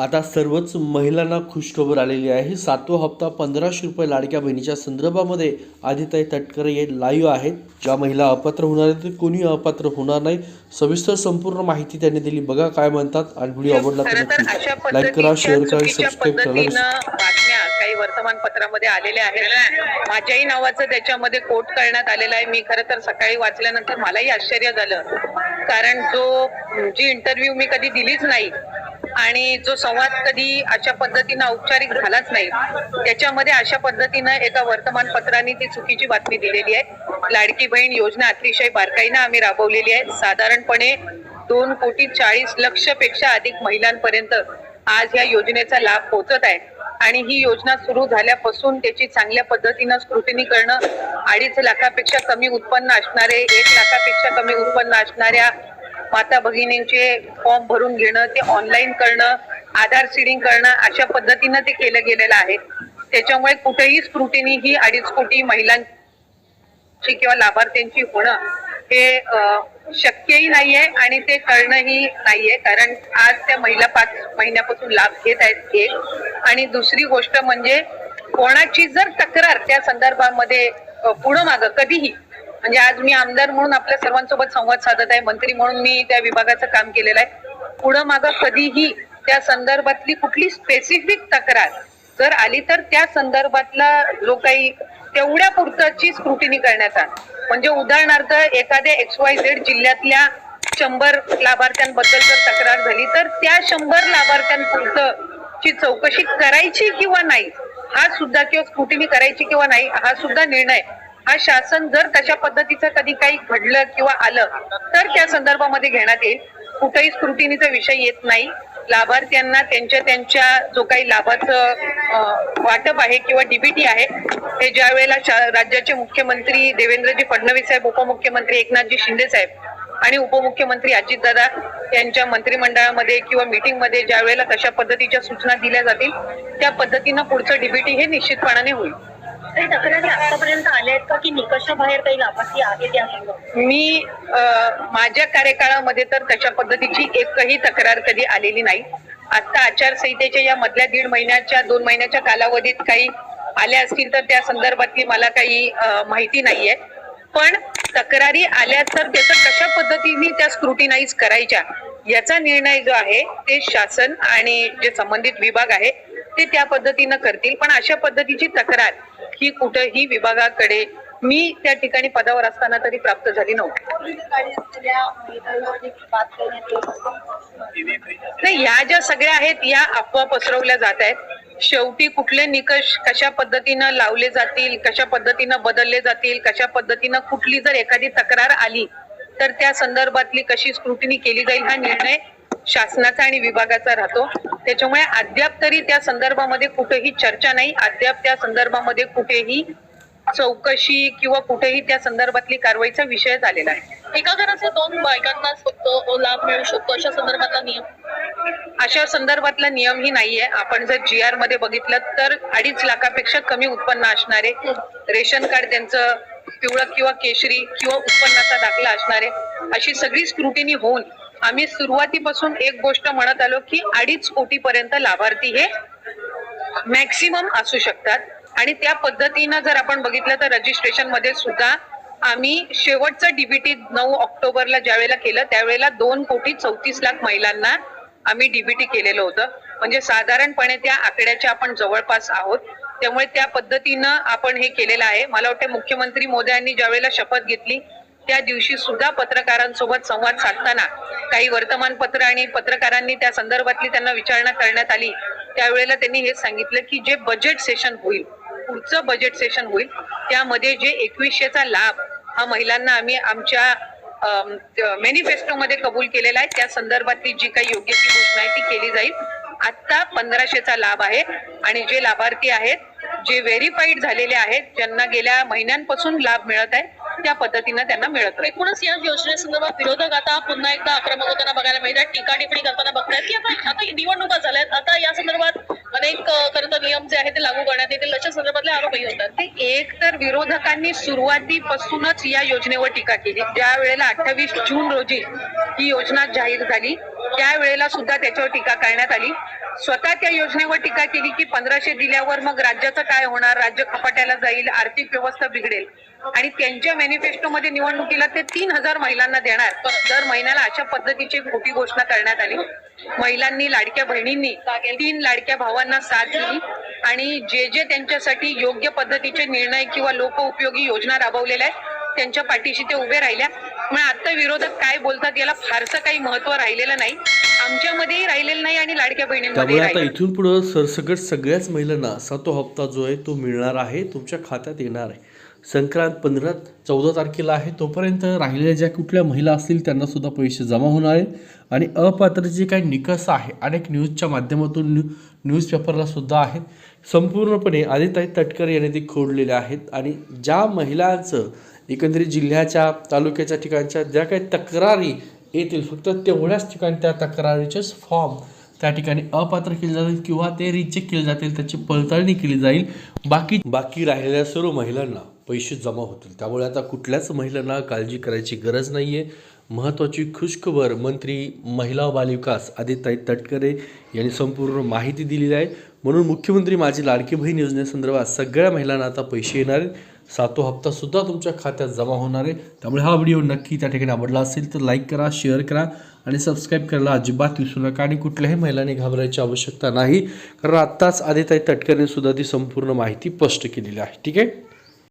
आता सर्वच महिलांना खुशखबर आलेली आहे. सातवा हप्ता पंधराशे रुपये लाडक्या बहिणीच्या संदर्भामध्ये आदिताई तटकरे हे लाईव्ह आहेत. ज्या महिला अपात्र होणार आहेत ते कोणी अपात्र होणार नाही. सविस्तर संपूर्ण माहिती त्यांनी दिली. बघा काय म्हणतात आणि व्हिडिओ आवडला तर नक्की लाईक करा शेअर करा सबस्क्राईब बातम्या काही वर्तमानपत्रामध्ये आलेल्या आहेत. माझ्याही नावाचं त्याच्यामध्ये कोट करण्यात आलेलं आहे. मी खरं तर सकाळी वाचल्यानंतर मलाही आश्चर्य झालं. कारण जो जी इंटरव्ह्यू मी कधी दिलीच नाही आणि जो संवाद कधी अशा पद्धतीनं औपचारिक झालाच नाही त्याच्यामध्ये अशा पद्धतीनं एका वर्तमानपत्राने ती चुकीची बातमी दिलेली आहे. लाडकी बहीण योजना अतिशय बारकाईनं आम्ही राबवलेली आहे. साधारणपणे दोन कोटी चाळीस लक्षपेक्षा अधिक महिलांपर्यंत आज या योजनेचा लाभ पोहोचत आहे. आणि ही योजना सुरू झाल्यापासून त्याची चांगल्या पद्धतीनं स्क्रुटिनी करणं अडीच लाखापेक्षा कमी उत्पन्न असणारे एक लाखापेक्षा कमी उत्पन्न असणाऱ्या माता भगिनींचे फॉर्म भरून घेणं ते ऑनलाईन करणं आधार सीडिंग करणं अशा पद्धतीनं ते केलं गेलेलं आहे. त्याच्यामुळे कुठेही स्क्रुटिनी ही अडीच कोटी महिलांची किंवा लाभार्थ्यांची होणं हे अ, शक्यही नाहीये आणि ते करणंही नाहीये. कारण आज त्या महिला पाच महिन्यापासून लाभ घेत आहेत एक आणि दुसरी गोष्ट म्हणजे कोणाची जर तक्रार त्या संदर्भामध्ये पुढं मागं कधीही म्हणजे आज मी आमदार म्हणून आपल्या सर्वांसोबत संवाद साधत आहे मंत्री म्हणून मी त्या विभागाचं काम केलेलं आहे. पुढं मागं कधीही त्या संदर्भातली कुठली स्पेसिफिक तक्रार जर आली तर त्या संदर्भातला जो काही तेवढ्या पुरताची स्क्रुटिनी करण्यात म्हणजे उदाहरणार्थ एखाद्या एक्स वाय झेड जिल्ह्यातल्या शंभर लाभार्थ्यांबद्दल जर तक्रार झाली तर त्या शंभर लाभार्थ्यांपुरतं ची चौकशी करायची किंवा नाही हा सुद्धा किंवा स्क्रुटिनी करायची किंवा नाही हा सुद्धा निर्णय हा शासन जर तशा पद्धतीचं कधी काही घडलं किंवा आलं तर त्या संदर्भामध्ये घेण्यात येईल. कुठेही स्क्रुटिनीचा विषय येत नाही. लाभार्थ्यांना त्यांच्या त्यांच्या जो काही लाभाचं वाटप आहे किंवा डीबीटी आहे हे ज्या वेळेला राज्याचे मुख्यमंत्री देवेंद्रजी फडणवीस साहेब उपमुख्यमंत्री एकनाथजी शिंदे साहेब आणि उपमुख्यमंत्री अजितदादा यांच्या मंत्रिमंडळामध्ये किंवा मीटिंगमध्ये ज्या वेळेला तशा पद्धतीच्या सूचना दिल्या जातील त्या पद्धतीनं पुढचं डीबीटी हे निश्चितपणाने होईल. काही तक्रारी आतापर्यंत आल्या आहेत का की निकषाबाहेर काही लाभार्थी आहेत या मी माझ्या कार्यकाळामध्ये तर तशा पद्धतीची एकही तक्रार कधी आलेली नाही. आता आचारसंहितेच्या या मधल्या दीड महिन्याच्या दोन महिन्याच्या कालावधीत काही आल्या असतील तर त्या संदर्भातली मला काही माहिती नाहीये. पण तक्रारी आल्या तर त्याचं कशा पद्धतीने त्या स्क्रुटिनाईज करायच्या याचा निर्णय जो आहे ते शासन आणि जे संबंधित विभाग आहे ते त्या पद्धतीनं करतील. पण अशा पद्धतीची तक्रार ही कुठेही विभागाकडे मी त्या ठिकाणी पदावर असताना तरी प्राप्त झाली नव्हती. नाही या ज्या सगळ्या आहेत या अफवा पसरवल्या जात आहेत. शेवटी कुठले निकष कशा पद्धतीनं लावले जातील कशा पद्धतीनं बदलले जातील कशा पद्धतीनं कुठली जर एखादी तक्रार आली तर त्या संदर्भातली कशी स्क्रुटिनी केली जाईल हा निर्णय शासनाचा आणि विभागाचा राहतो. त्याच्यामुळे अद्याप तरी त्या संदर्भामध्ये कुठेही चर्चा नाही. अद्याप त्या संदर्भामध्ये कुठेही चौकशी किंवा कुठेही त्या संदर्भातली कारवाईचा विषय झालेला आहे. एका घराचे दोन बायकांनाच फक्त लाभ मिळू शकतो अशा संदर्भातला नियम? अशा संदर्भातला नियमही नाहीये. आपण जर जी आरमध्ये बघितलं तर अडीच लाखापेक्षा कमी उत्पन्न असणारे रेशन कार्ड त्यांचं पिवळं किंवा केशरी किंवा उत्पन्नाचा दाखला असणारे अशी सगळी स्क्रुटिनी होऊन आम्ही सुरुवातीपासून एक गोष्ट म्हणत आलो की अडीच कोटी पर्यंत लाभार्थी हे मॅक्सिमम असू शकतात. आणि त्या पद्धतीनं जर आपण बघितलं तर रजिस्ट्रेशनमध्ये सुद्धा आम्ही शेवटचं डीबीटी नऊ ऑक्टोबरला ज्यावेळेला केलं त्यावेळेला दोन कोटी चौतीस लाख महिलांना आम्ही डीबीटी केलेलं होतं. म्हणजे साधारणपणे त्या आकड्याच्या आपण जवळपास आहोत. त्यामुळे त्या पद्धतीनं आपण हे केलेलं आहे. मला वाटतं मुख्यमंत्री मोदयांनी यांनी ज्यावेळेला शपथ घेतली त्या दिवशी सुद्धा पत्रकारांसोबत संवाद साधताना काही वर्तमानपत्र आणि पत्रकारांनी त्या संदर्भातली त्यांना विचारणा करण्यात आली. त्यावेळेला त्यांनी हे सांगितलं की जे बजेट सेशन होईल पुढचं बजेट सेशन होईल त्यामध्ये जे एकवीसशेचा लाभ हा महिलांना आम्ही आमच्या मॅनिफेस्टोमध्ये कबूल केलेला आहे. त्या संदर्भातली जी काही योग्य ती घोषणा आहे ती केली जाईल. आत्ता पंधराशेचा लाभ आहे आणि जे लाभार्थी आहेत जे व्हेरीफाईड झालेले आहेत ज्यांना गेल्या महिन्यांपासून लाभ मिळत आहे त्या पद्धतीनं त्यांना मिळत राहील एकूणच या योजनेसंदर्भात विरोधक आता पुन्हा एकदा आक्रमक होताना बघायला मिळतात टीका टिप्पणी करताना बघतायत की आता आता निवडणुका झाल्यात. आता या संदर्भात अनेक अ, खरं तर नियम जे आहेत ते लागू करण्यात येतील. अशा संदर्भातले आरोपही होतात. ते एक तर विरोधकांनी सुरुवातीपासूनच या योजनेवर टीका केली. ज्या वेळेला अठ्ठावीस जून रोजी ही योजना जाहीर झाली त्यावेळेला सुद्धा त्याच्यावर टीका करण्यात आली स्वतः त्या योजनेवर टीका केली की पंधराशे दिल्यावर मग राज्याचं काय होणार राज्य खपाट्याला जाईल आर्थिक व्यवस्था बिघडेल. आणि त्यांच्या मॅनिफेस्टोमध्ये निवडणुकीला ते तीन हजार महिलांना देणार. पण दर महिन्याला अशा पद्धतीची खोटी घोषणा करण्यात आली. महिलांनी लाडक्या बहिणींनी तीन लाडक्या भावांना साथ दिली. आणि जे जे त्यांच्यासाठी योग्य पद्धतीचे निर्णय किंवा लोकउपयोगी योजना राबवलेल्या आहेत त्यांच्या पाठीशी ते उभे राहिल्या. मग आता विरोधक काय बोलतात याला फारसं काही महत्त्व राहिलेलं नाही. आमच्यामध्येही राहिलेलं नाही आणि लाडक्या बहिणींमध्ये त्यामुळे आता इथून पुढं सरसकट सगळ्याच महिलांना सातो हप्ता जो आहे तो मिळणार आहे तुमच्या खात्यात येणार आहे. संक्रांत पंधरा चौदा तारखेला आहे. तोपर्यंत राहिलेल्या ज्या कुठल्या महिला असतील त्यांनासुद्धा पैसे जमा होणार आहेत. आणि अपात्र जे काही निकष आहे अनेक न्यूजच्या माध्यमातून न्यू न्यूजपेपरला सुद्धा आहेत. संपूर्णपणे आदिताई तटकरे यांनी ते खोडलेले आहेत. आणि ज्या महिलांचं एकंदरीत जिल्ह्याच्या तालुक्याच्या ठिकाणच्या ज्या काही तक्रारी येतील फक्त तेवढ्याच ठिकाणी त्या तक्रारीचेच फॉर्म त्या ठिकाणी अपात्र केले जातील किंवा ते रिचेक केले जातील त्याची पडताळणी केली जाईल. बाकी बाकी राहिलेल्या सर्व महिलांना पैसे जमा होतील. त्यामुळे आता कुठल्याच महिलांना काळजी करायची गरज नाही आहे महत्त्वाची खुशखबर मंत्री महिला बालविकास आदिताई तटकरे यांनी संपूर्ण माहिती दिलेली आहे. म्हणून मुख्यमंत्री माझी लाडकी बहीण योजनेसंदर्भात सगळ्या महिलांना आता पैसे येणार आहेत. सातो हप्ता सुद्धा तुमच्या खात्यात जमा होणार आहे. त्यामुळे हा व्हिडिओ नक्की त्या ठिकाणी आवडला असेल तर लाईक करा शेअर करा आणि सबस्क्राईब करायला अजिबात विसरू नका आणि कुठल्याही महिलांनी घाबरायची आवश्यकता नाही. कारण आत्ताच आदिताई तटकरेने सुद्धा ती संपूर्ण माहिती स्पष्ट केलेली आहे. ठीक आहे?